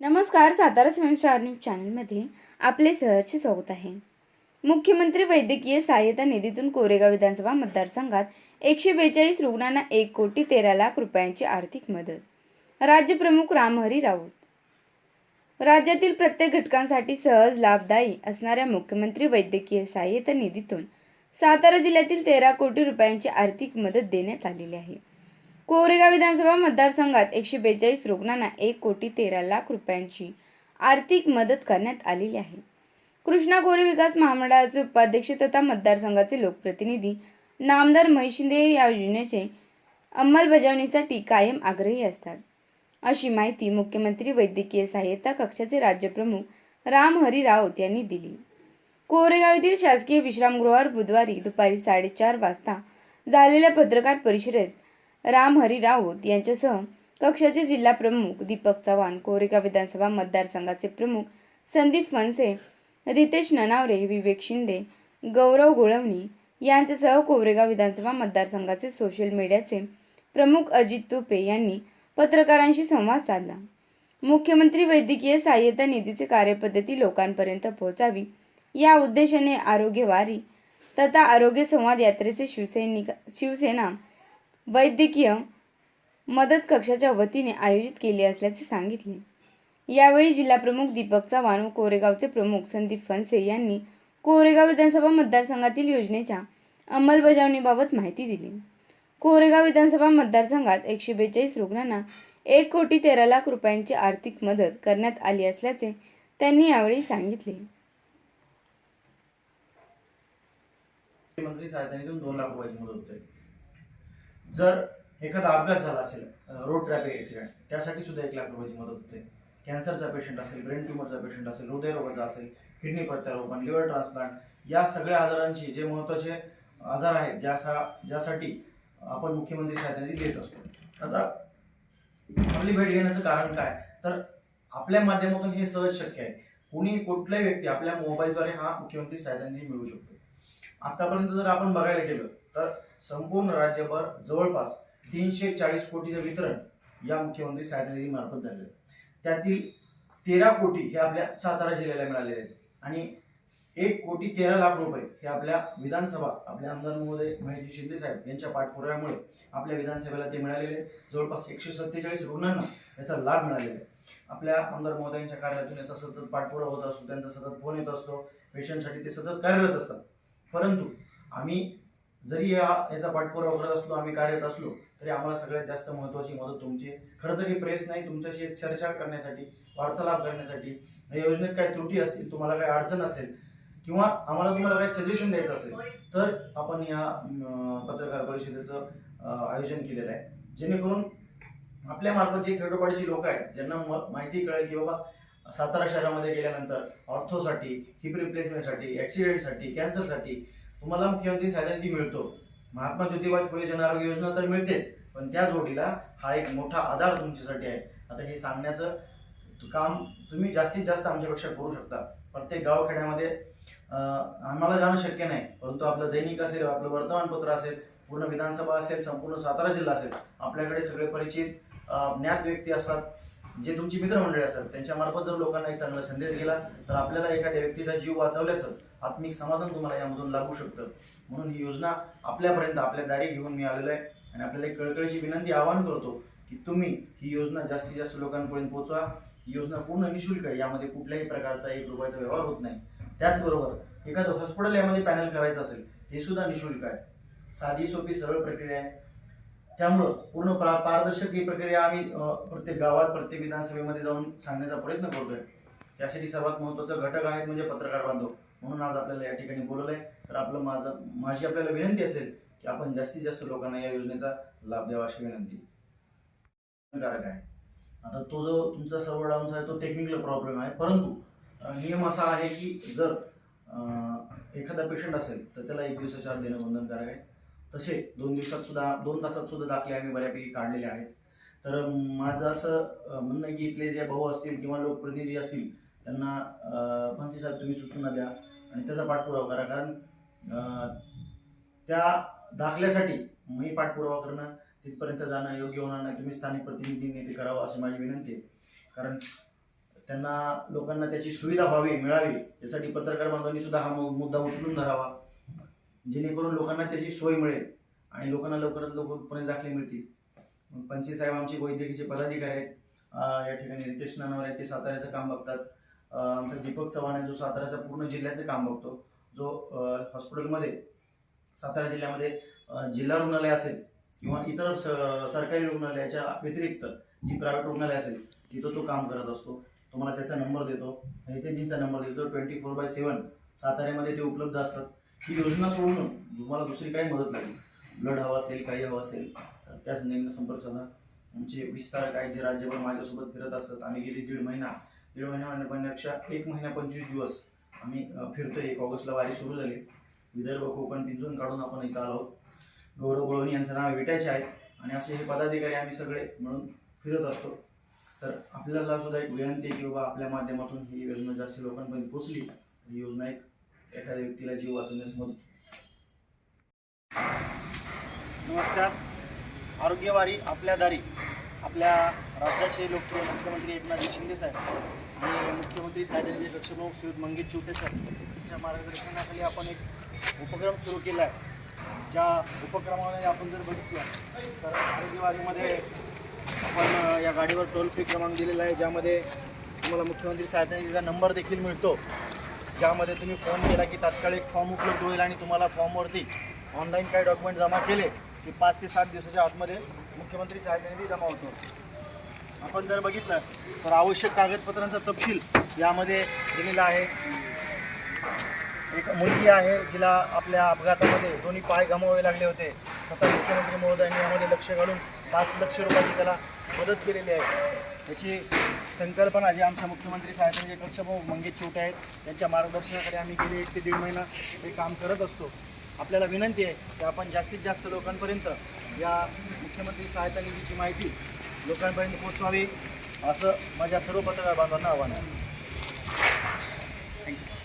नमस्कार सातारा सेवन star news चॅनलमध्ये आपले सहर्ष स्वागत आहे. मुख्यमंत्री वैद्यकीय सहाय्यता निधीतून कोरेगाव विधानसभा मतदारसंघात एकशे बेचाळीस रुग्णांना एक कोटी तेरा लाख रुपयांची आर्थिक मदत. राज्यप्रमुख रामहरी राऊत. राज्यातील प्रत्येक घटकांसाठी सहज लाभदायी असणाऱ्या मुख्यमंत्री वैद्यकीय सहाय्यता निधीतून सातारा जिल्ह्यातील तेरा कोटी रुपयांची आर्थिक मदत देण्यात आलेली आहे. कोरेगाव विधानसभा मतदारसंघात एकशे बेचाळीस रुग्णांना एक कोटी तेरा लाख रुपयांची आर्थिक मदत करण्यात आलेली आहे. कृष्णा कोरे विकास महामंडळाचे उपाध्यक्ष तथा मतदारसंघाचे लोकप्रतिनिधी नामदार महिशिंदे या योजनेचे अंमलबजावणीसाठी कायम आग्रही असतात. अशी माहिती मुख्यमंत्री वैद्यकीय सहाय्यता कक्षाचे राज्यप्रमुख राम हरी राऊत यांनी दिली. कोरेगाव येथील शासकीय विश्रामगृहावर बुधवारी दुपारी साडेचार वाजता झालेल्या पत्रकार परिषदेत राम हरी राऊत यांच्यासह कक्षाचे जिल्हा प्रमुख दीपक चव्हाण कोरेगाव विधानसभा मतदारसंघाचे प्रमुख संदीप फणसे रितेश ननावरे विवेक शिंदे गौरव गोळवणी यांच्यासह कोरेगाव विधानसभा मतदारसंघाचे सोशल मीडियाचे प्रमुख अजित तुपे यांनी पत्रकारांशी संवाद साधला. मुख्यमंत्री वैद्यकीय सहाय्यता निधीची कार्यपद्धती लोकांपर्यंत पोहोचावी या उद्देशाने आरोग्यवारी तथा आरोग्य संवाद यात्रेचे शिवसैनिक शिवसेना वैद्यकीय मदत कक्षाच्या वतीने आयोजित केले असल्याचे सांगितले. यावेळी जिल्हाप्रमुख दीपक चव्हाण व कोरेगावचे प्रमुख संदीप फनसे यांनी कोरेगाव विधानसभा मतदारसंघातील योजनेच्या अंमलबजावणीबाबत माहिती दिली. कोरेगाव विधानसभा मतदारसंघात एकशे बेचाळीस रुग्णांना एक कोटी तेरा लाख रुपयांची आर्थिक मदत करण्यात आली असल्याचे त्यांनी यावेळी सांगितले. मुख्यमंत्री सहायता दोन लाख रुपयाची मदत होते. जर एखादा अपघात झाला असेल रोड ट्रॅफिक ॲक्सिडेंट त्यासाठी सुद्धा एक लाख रुपयाची मदत होते. कॅन्सरचा पेशंट असेल ब्रेन ट्युमरचा पेशंट असेल हृदयरोगाचा असेल किडनी प्रत्यारोपण लिव्हर ट्रान्सप्लांट या सगळ्या आजारांची जे महत्त्वाचे आजार आहेत ज्यासा ज्यासाठी आपण मुख्यमंत्री सहायता निधी देत असतो. आता आपली भेट घेण्याचं कारण काय? तर आपल्या माध्यमातून हे सहज शक्य आहे. कुणी कुठल्याही व्यक्ती आपल्या मोबाईलद्वारे हा मुख्यमंत्री सहायता निधी शकतो. आतापर्यंत जर आपण बघायला गेलं तर संपूर्ण राज्यभर जवळपास तीनशे चाळीस कोटीचं वितरण या मुख्यमंत्री सहायता मार्फत झालेलं आहे. त्यातील तेरा कोटी हे आपल्या सातारा जिल्ह्याला मिळालेले आहेत. आणि एक कोटी तेरा लाख रुपये हे आपल्या विधानसभा आपल्या आमदार महोदय महेशजी शिंदे साहेब यांच्या पाठपुराव्यामुळे आपल्या विधानसभेला ते मिळालेले आहेत. जवळपास एकशे सत्तेचाळीस रुग्णांना याचा लाभ मिळालेला आहे. आपल्या आमदार महोदयांच्या कार्यालयातून याचा सतत पाठपुरावा होत असतो त्यांचा सतत फोन येत असतो पेशंटसाठी ते सतत कार्यरत असतात. परंतु आम्ही जरी या याचा पाठपुरावा करत असलो आम्ही कार्यरत असलो तरी आम्हाला सगळ्यात जास्त महत्त्वाची मदत तुमची. खरं तर ही प्रेस नाही तुमच्याशी एक चर्चा करण्यासाठी वार्तालाप करण्यासाठी या योजनेत काही त्रुटी असतील तुम्हाला काही अडचण असेल किंवा आम्हाला तुम्हाला काही सजेशन द्यायचं असेल तर आपण या पत्रकार परिषदेचं आयोजन केलेलं आहे. जेणेकरून आपल्या मार्फत जे खेडोपाडीची लोक आहेत ज्यांना माहिती कळेल की बाबा सातारा शहरामध्ये गेल्यानंतर ऑर्थोसाठी हिप रिप्लेसमेंटसाठी ॲक्सिडेंटसाठी कॅन्सरसाठी तुम्हाला मुख्यमंत्री सहायता निधी मिळतो. महात्मा ज्योतिबा फुले जन आरोग्य योजना तर मिळतेच पण त्या जोडीला हा एक मोठा आधार तुमच्यासाठी आहे. आता हे सांगण्याचं काम तुम्ही जास्तीत जास्त आमच्यापेक्षा करू शकता. प्रत्येक गावखेड्यामध्ये आम्हाला जाणं शक्य नाही परंतु आपलं दैनिक असेल आपलं वर्तमानपत्र असेल पूर्ण विधानसभा असेल संपूर्ण सातारा जिल्हा असेल आपल्याकडे सगळे परिचित ज्ञात व्यक्ती असतात. जे तुमची मित्रमंडळी असतात त्यांच्यामार्फत जर लोकांना एक चांगला संदेश गेला तर आपल्याला एखाद्या व्यक्तीचा जीव वाचवल्याचं आत्मिक समाधान तुम्हाला यामधून लागू शकतं. म्हणून ही योजना आपल्यापर्यंत आपल्या दारी घेऊन मी आलेलो आहे. आणि आपल्याला एक कळकळीची विनंती आवाहन करतो की तुम्ही ही योजना जास्तीत जास्त लोकांपर्यंत पोहोचवा. ही योजना पूर्ण निशुल्क आहे यामध्ये कुठल्याही प्रकारचा एक रुपयाचा व्यवहार होत नाही. त्याचबरोबर एखादं हॉस्पिटल यामध्ये पॅनल करायचं असेल हे सुद्धा निशुल्क आहे. साधी सोपी सरळ प्रक्रिया आहे. त्यामुळं पूर्ण पा पारदर्शक ही प्रक्रिया आम्ही प्रत्येक गावात प्रत्येक विधानसभेमध्ये जाऊन सांगण्याचा प्रयत्न करतोय. त्यासाठी सर्वात महत्त्वाचा घटक आहेत म्हणजे पत्रकार बांधव. म्हणून आज आपल्याला या ठिकाणी बोलवलं आहे तर आपलं माझं माझी आपल्याला विनंती असेल की आपण जास्तीत जास्त लोकांना या योजनेचा लाभ द्यावा अशी विनंती. कारक आहे. आता तो जो तुमचा सर्व डाऊन्स आहे तो टेक्निकल प्रॉब्लेम आहे. परंतु नियम असा आहे की जर एखादा पेशंट असेल तर त्याला एक दिवसाच्या आत देणं बंधनकारक आहे. तसे दोन दिवसात सुद्धा दोन तासात सुद्धा दाखले आम्ही बऱ्यापैकी काढलेले आहेत. तर माझं असं म्हणणं आहे की इथले जे भाऊ असतील किंवा लोकप्रतिनिधी असतील त्यांना अं, पंचवीस साहेब तुम्ही सूचना द्या आणि त्याचा पाठपुरावा करा. कारण त्या दाखल्यासाठी मी पाठपुरावा करणं तिथपर्यंत जाणं योग्य होणार नाही. तुम्ही स्थानिक प्रतिनिधींनी ते करावं अशी माझी विनंती आहे. कारण त्यांना लोकांना त्याची सुविधा व्हावी मिळावी यासाठी पत्रकार बांधवांनी सुद्धा हा मु- मुद्दा उचलून धरावा. जेणेकरून लोकांना त्याची सोय मिळेल आणि लोकांना लवकरात लवकर पुणे दाखले मिळतील. पंची साहेब आमचे वैद्यकीचे पदाधिकारी आहेत. या ठिकाणी रितेश नानावर आहेत ते साताऱ्याचं काम बघतात. आमचा दीपक चव्हाण आहे जो साताऱ्याचं पूर्ण जिल्ह्याचं काम बघतो. जो हॉस्पिटलमध्ये सातारा जिल्ह्यामध्ये जिल्हा रुग्णालय असेल किंवा इतर स सरकारी रुग्णालयाच्या व्यतिरिक्त जी प्रायव्हेट रुग्णालय असेल तिथं तो काम करत असतो. तुम्हाला त्याचा नंबर देतो. हितेजींचा नंबर देतो ट्वेंटी फोर बाय सेवन साताऱ्यामध्ये ते उपलब्ध असतात. ही योजना सोडून तुम्हाला दुसरी काही मदत लागली. ब्लड हवा असेल काही हवं असेल तर त्या संदर्भात संपर्क साधा. आमचे विस्तार काय जे राज्यभर माझ्यासोबत फिरत असतात आम्ही गेली दीड महिना. दीड महिना महिन्यापेक्षा एक महिना पंचवीस दिवस आम्ही फिरतोय. एक ऑगस्टला वारी सुरू झाली. विदर्भ कोकण पिंजून काढून आपण इथं आलो. आहोत गौरव गोळवणी यांचं नाव विटायचे आहे. आणि असे हे पदाधिकारी आम्ही सगळे म्हणून फिरत असतो. तर आपल्याला सुद्धा एक विनंती आहे की बाबा आपल्या माध्यमातून ही योजना जास्त लोकांपर्यंत पोचली ही योजना एक एखाद्या व्यक्तीला जीव वाचवण्यास मदत. नमस्कार. आरोग्यवारी आपल्या दारी आपल्या राज्याचे लोकप्रिय मुख्यमंत्री एकनाथ शिंदे साहेब आणि मुख्यमंत्री साहेबांचे कक्षप्रमुख श्रीयुत मंगेश चिवटे साहेब. यांच्या मार्गदर्शनाखाली आपण एक उपक्रम सुरू केला आहे. ज्या उपक्रमामध्ये आपण जर बघितलं तर आरोग्यवारीमध्ये आपण या गाडीवर टोल फ्री क्रमांक दिलेला आहे ज्यामध्ये तुम्हाला मुख्यमंत्री सहाय्यता नंबर देखील मिळतो. ज्यामध्ये तुम्ही फोन केला की तात्काळ एक फॉर्म उपलब्ध होईल आणि तुम्हाला फॉर्मवरती ऑनलाईन काही डॉक्युमेंट जमा केले की पाच ते सात दिवसाच्या आतमध्ये मुख्यमंत्री सहायता निधी जमा होतो. आपण जर बघितलं तर आवश्यक कागदपत्रांचा तपशील यामध्ये दिलेला आहे. एक मुलगी आहे जिला आपल्या अपघातामध्ये दोन्ही पाय गमावे लागले होते. स्वतः मुख्यमंत्री महोदयांनी यामध्ये लक्ष घालून पाच लक्ष रुपयाची त्याला मदत केलेली आहे. याची संकल्पना जी आमच्या मुख्यमंत्री साहेबांचे म्हणजे कक्षप्रमुख मंगेश चिवटे आहेत त्यांच्या मार्गदर्शनाकडे आम्ही गेले एक ते दीड महिना हे काम करत असतो. आपल्याला विनंती आहे की आपण जास्तीत जास्त लोकांपर्यंत या मुख्यमंत्री सहायता निधीची माहिती लोकांपर्यंत पोहोचवावी असं माझ्या सर्व पत्रकार बांधवांना आव्हान आहे. थँक्यू